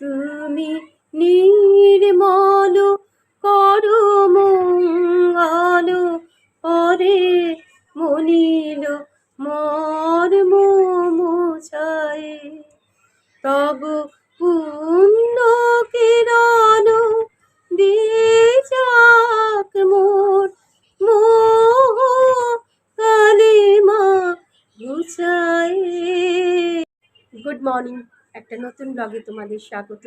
তুমি নির্মল করো মঙ্গল পরে মনিল মর্ম মোছায় তব পুণ্য কিরণ দিয়ে যাক মোর মোহ কালিমা ঘুচায় গুড মর্নিং একটা নতুন ব্লগে তোমাদের স্বাগত।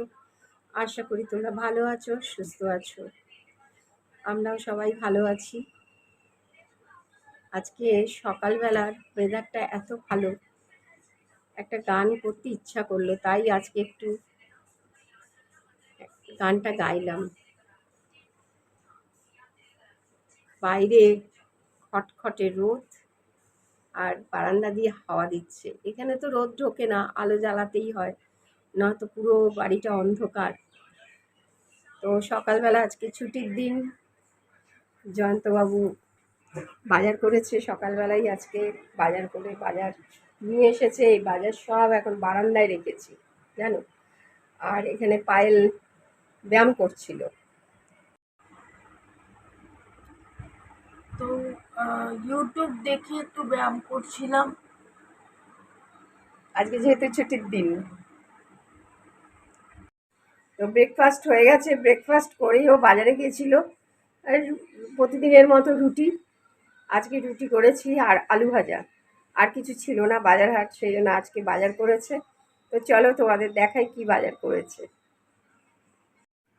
আশা করি তোমরা ভালো আছো, সুস্থ আছো। আমরাও সবাই ভালো আছি। আজকে সকালবেলার ওয়েদারটা এত ভালো। একটা গান করতে ইচ্ছা করল, তাই আজকে একটু গানটা গাইলাম। বাইরে খটখটে রোদ। আর বারান্দা দিয়ে হাওয়া দিচ্ছে। এখানে তো রোদ ঢোকে না, আলো জ্বালাতেই হয়, নয়তো পুরো বাড়িটা অন্ধকার। তো সকালবেলা আজকে ছুটির দিন, জয়ন্তবাবু বাজার করেছে। সকালবেলাই আজকে বাজার করে বাজার নিয়ে এসেছে। এই বাজার সব এখন বারান্দায় রেখেছি, জানো? আর এখানে পায়েল ব্যায়াম করছিল তো ইউটিউব দেখে একটু ব্যায়াম করছিলাম। আজকে যেহেতু ছুটির দিন। তো ব্রেকফাস্ট হয়ে গেছে ব্রেকফাস্ট করেই ও বাজারে গিয়েছিল। প্রতিদিনের মতো রুটি, আজকে রুটি করেছি আর আলু ভাজা। আর কিছু ছিল না বাজার হাট সেই জন্য আজকে বাজার করেছে। তো চলো তোমাদের দেখাই কি বাজার করেছে।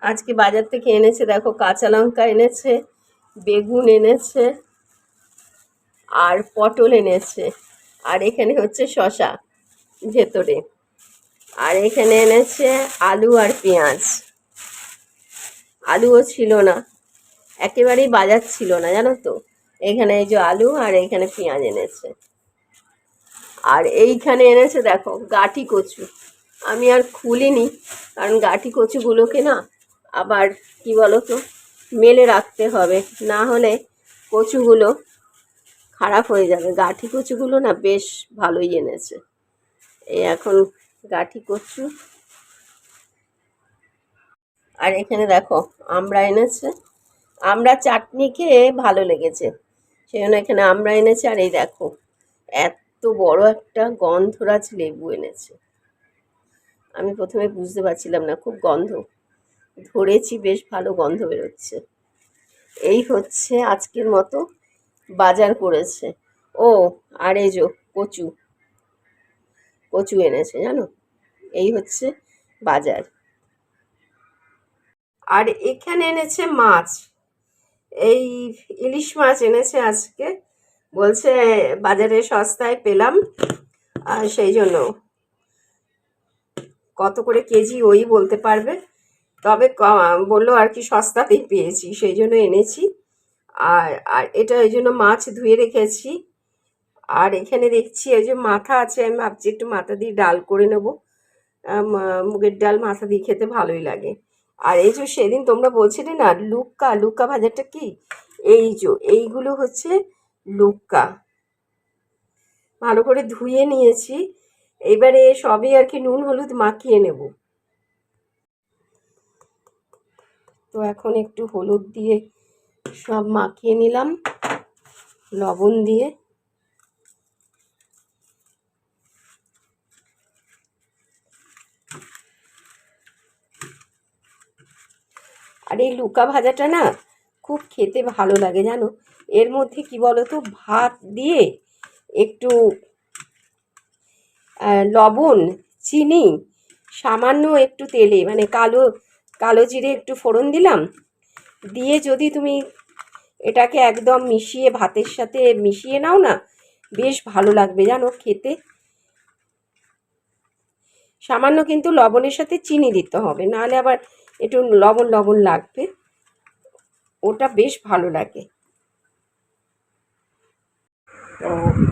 আজকে বাজার থেকে এনেছে, দেখো কাঁচা লঙ্কা এনেছে, বেগুন এনেছে। আর পটল এনেছে। আর এখানে হচ্ছে শশা ভেতরে। আর এখানে এনেছে আলু আর পেঁয়াজ। আলুও ছিল না। একেবারেই বাজার ছিল না, জানো তো? এখানে এই যে আলু আর এইখানে পেঁয়াজ এনেছে। আর এইখানে এনেছে, দেখো, গাঠি কচু। আমি আর খুলিনি, কারণ গাঠি কচুগুলোকে না আবার কি বলো তো মেলে রাখতে হবে। না হলে কচুগুলো খারাপ হয়ে যাবে। গাঠি কচুগুলো না বেশ ভালোই এনেছে। এই এখন গাঠি কচু। আর এখানে দেখো আমরা এনেছে। আমরা চাটনি খেয়ে ভালো লেগেছে। সেই জন্য এখানে আমরা এনেছে। আর এই দেখো, এত বড় একটা গন্ধরাজ লেবু এনেছে। আমি প্রথমে বুঝতে পারছিলাম না, খুব গন্ধ। ধরেছি, বেশ ভালো গন্ধ বেরোচ্ছে। এই হচ্ছে আজকের মতো। বাজার করেছে। ও, আর যো কচু। কচু এনেছে, জানো? এই হচ্ছে বাজার। আর এখানে এনেছে মাছ। এই ইলিশ মাছ এনেছে আজকে। বলছে, বাজারে সস্তায় পেলাম। আর সেই জন্য। কত করে কেজি, ওই বলতে পারবে। তবে বলল আর কি সস্তাতেই পেয়েছি, সেই জন্য এনেছি। আর আর এটা ওই জন্য মাছ ধুয়ে রেখেছি। আর এখানে দেখছি ওই যে মাথা আছে, আমি ভাবছি একটু মাথা দিয়ে ডাল করে নেব। মুগের ডাল মাথা দিয়ে খেতে ভালোই লাগে। আর এই যে সেদিন তোমরা বলছিলে না, লুক্কা লুক্কা ভাজাটা কি? এই যে, এইগুলো হচ্ছে লুক্কা। ভালো করে ধুয়ে নিয়েছি। এবারে সবই আর কি নুন, হলুদ মাখিয়ে নেব। তো এখন একটু হলুদ দিয়ে সব মাখিয়ে নিলাম, লবণ দিয়ে। আর এই লুকা ভাজাটা না খুব খেতে ভালো লাগে জানো? এর মধ্যে কি বলো তো ভাত দিয়ে একটু লবণ, চিনি, সামান্য একটু তেলে মানে কালো কালো জিরে একটু ফোড়ন দিলাম। দিয়ে যদি তুমি এটাকে একদম মিশিয়ে, ভাতের সাথে মিশিয়ে নাও না, বেশ ভালো লাগবে জানো খেতে। সামান্য কিন্তু লবণের সাথে চিনি দিতে হবে, নাহলে আবার একটু লবণ লবণ লাগবে। ওটা বেশ ভালো লাগে। তো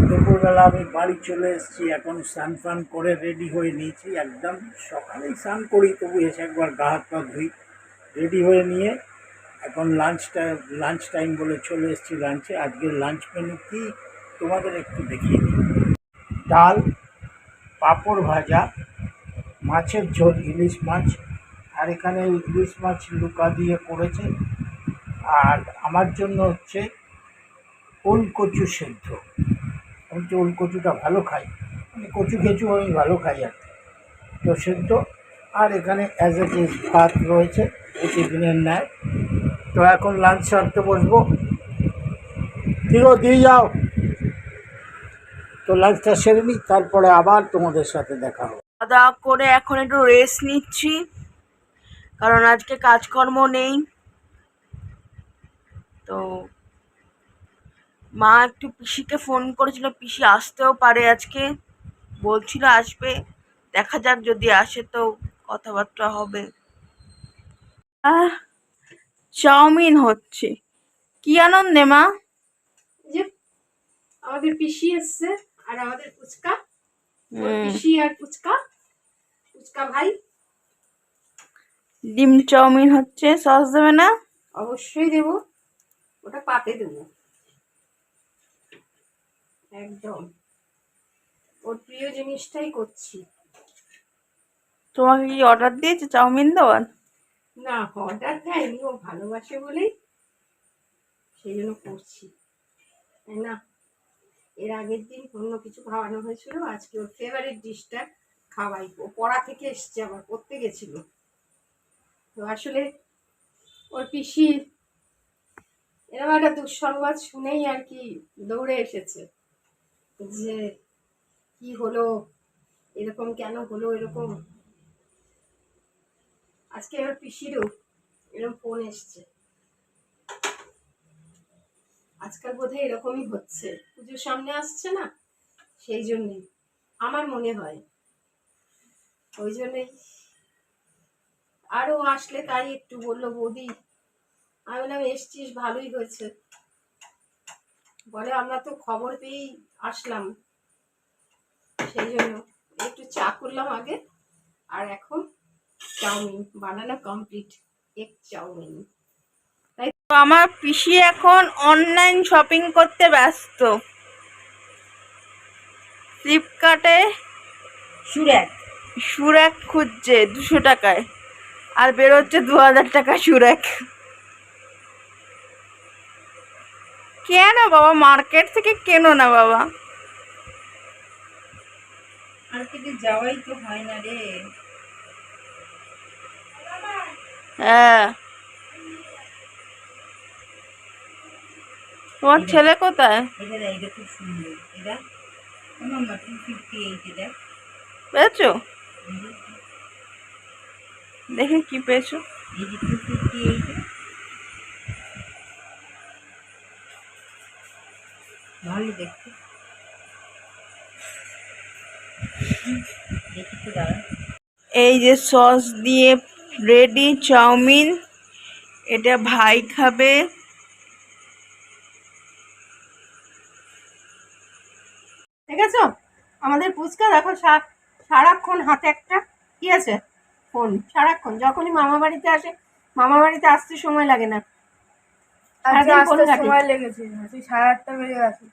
দুপুরবেলা আমি বাড়ি চলে এসেছি, এখন স্নান ফান করে রেডি হয়ে নিয়েছি, একদম সকালেই স্নান করি, তবু এসে একবার গা হাত পা ধুই রেডি হয়ে নিয়ে এখন লাঞ্চটা লাঞ্চ টাইম বলে চলে এসেছি লাঞ্চে আজকের লাঞ্চ মেনু কি? তোমাদের একটু দেখিয়ে দিই। ডাল, পাঁপড় ভাজা, মাছের ঝোল, ইলিশ মাছ। আর এখানে ইলিশ মাছ লুকা দিয়ে করেছে। আর আমার জন্য হচ্ছে ওল কচু সেদ্ধ। আমি তো ওল কচুটা ভালো খাই। মানে কচু খেচু আমি ভালো খাই আর তো সেদ্ধ। আর এখানে অ্যাজ এ ভাত রয়েছে। প্রতিদিনের ন্যায় তো এখন লাঞ্চ সারতে বসবো। ঠিক দিয়ে যাও। তো লাঞ্চটা সেরে নিই তারপরে আবার তোমাদের সাথে দেখা হবে। দাওয়া করে এখন একটু রেস্ট নিচ্ছি, কারণ আজকে কাজকর্ম নেই। তো মা একটু পিসিকে ফোন করেছিল, পিসি আসতেও পারে আজকে। বলছিল আসবে, দেখা যাক যদি আসে তো কথাবার্তা হবে। আহ চাউমিন হচ্ছে। কি আনন্দে মা? যে আমাদের পিসি এসছে আর আমাদের ফুচকা। পিসি আর ফুচকা। ফুচকা ভাই। ডিম চাউমিন হচ্ছে সস দেবে না? অবশ্যই দেব। ওটা পাতে দেব। একদম। ওর প্রিয় জিনিসটাই করছি। তোমাকে কি অর্ডার দিয়েছে চাউমিন দেওয়ার? না অর্ডার দেয়নি ও ভালোবাসে বলেই সেই জন্য করছি। তাই না? এর আগের দিন অন্য কিছু খাওয়ানো হয়েছিল, আজকে ওর ফেভারিট ডিশটা খাওয়াই। ও পড়া থেকে এসছে আবার, পড়তে গেছিল। তো আসলে ওর পিসি এরকম একটা দুঃসংবাদ শুনেই আর কি দৌড়ে এসেছে যে কি হলো, এরকম কেন হলো, এরকম আজকে ওর পিসিরও এরকম ফোন এসছে। আজকাল বোধহয় এরকমই হচ্ছে। পুজোর সামনে আসছে না? সেই জন্যই। আমার মনে হয়। ওই জন্যই। আরও আসলে তাই একটু বলল, বৌদি, আমি বললাম, এসছিস, ভালোই হয়েছে। বলে, আমরা তো খবর পেয়েই আসলাম। সেই জন্য একটু চা করলাম আগে, আর এখন চাউমিন বানানো কমপ্লিট এক চাউমিন। তো আমার পিসি এখন অনলাইন শপিং করতে ব্যস্ত। ফ্লিপকার্টে সুরেক। সুরাক খুঁজছে দুশো টাকায় আর বেরোচ্ছে দু হাজার টাকা সুরাক। কেন বাবা? মার্কেট থেকে কেনো না বাবা? মার্কেটে যাওয়াই তো হয় না রে। হ্যাঁ। তোমার ছেলে কোথায়? পেয়েছ? দেখে কি পেয়েছ। ভালো দেখতে। দেখি এই যে সস দিয়ে রেডি চাউমিন। এটা ভাই খাবে। দেখেছ? আমাদের পুচকা দেখো সারাক্ষণ হাতে একটা কি আছে? ফোন সারাক্ষণ। যখনই মামা বাড়িতে আসে মামা বাড়িতে আসতে সময় লাগে না। আজকে সারাদিন আসতে ফোনে ঘাঁটে। সময় লেগেছে সাড়ে আটটা বেজে গেছে।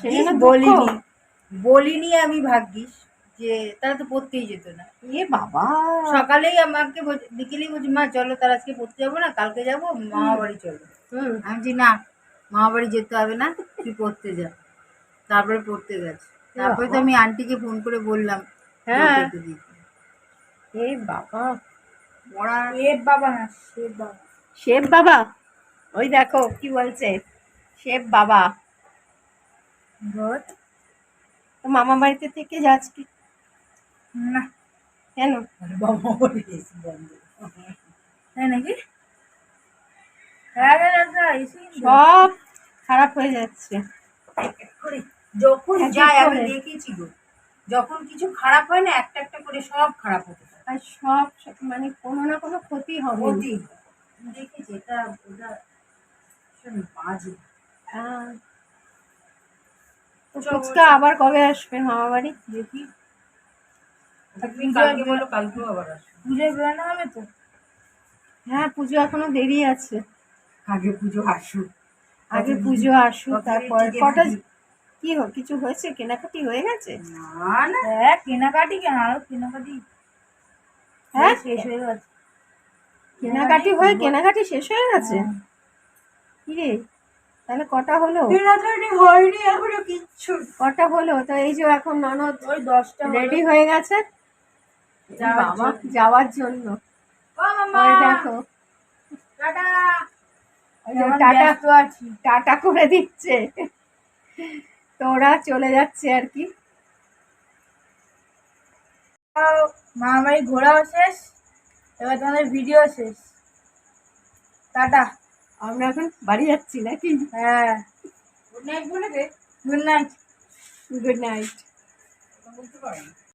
সেই বলিনি। বলিনি আমি ভাগ্যিস। যে তারা তো পড়তেই যেত না। এ বাবা! সকালেই আমাকে বিকেলেই বলছি মা চলো তার আজকে পড়তে যাব না কালকে যাব মামা বাড়ি চলো। আমি বলছি না মামা বাড়ি যেতে হবে না তুই পড়তে যা। তারপরে পড়তে গেছে। তারপরে তো আমি আন্টিকে ফোন করে বললাম হ্যাঁ। এ বাবা। পড়ার এর বাবা না সে বাবা। শেফ বাবা? ওই দেখো কি বলছে? শেফ বাবা। মামা বাড়িতে থেকে যাচ্ছি না কেন? তাই নাকি? হ্যাঁ সব খারাপ হয়ে যাচ্ছে। যখন এক এক আমি দেখেছি গো যখন কিছু খারাপ হয় না একটা একটা করে সব খারাপ হতে আর সব মানে কোনো না কোনো ক্ষতি হবে। অতি দেখেছি এটা ওটা বাজে। ফুচকা আবার কবে আসবে মামা বাড়ি দেখি। তুমি কালকে বলো কালকেও আবার পুজোয় বেরোনো হবে তো? হ্যাঁ পুজো এখনও দেরি আছে। আগে পুজো আসুক। আগে পুজো আসুক তারপর কটা কি? কিছু হয়েছে? কেনাকাটি হয়ে গেছে? না না। হ্যাঁ কেনাকাটি কেন? আরও কেনাকাটি হ্যাঁ? শেষ হয়ে গেছে। কেনাকাটি হয়ে কেনাকাটি শেষ হয়ে গেছে? কি রে তাহলে কটা হলো? হয়নি এখনও কিচ্ছু। কটা হলো? তো এই যে এখন ননদ ওই দশটা রেডি হয়ে গেছে। বাবা যাওয়ার জন্য। ওই দেখো। টাটা। টাটা আছি। টাটা করে দিচ্ছে। তো ওরা চলে যাচ্ছে আর কি। মা আমার ঘোরাও শেষ। এবার তোমাদের ভিডিও শেষ। টাটা। আমরা এখন বাড়ি যাচ্ছি নাকি? হ্যাঁ। গুড নাইট বলে দে। Good night good night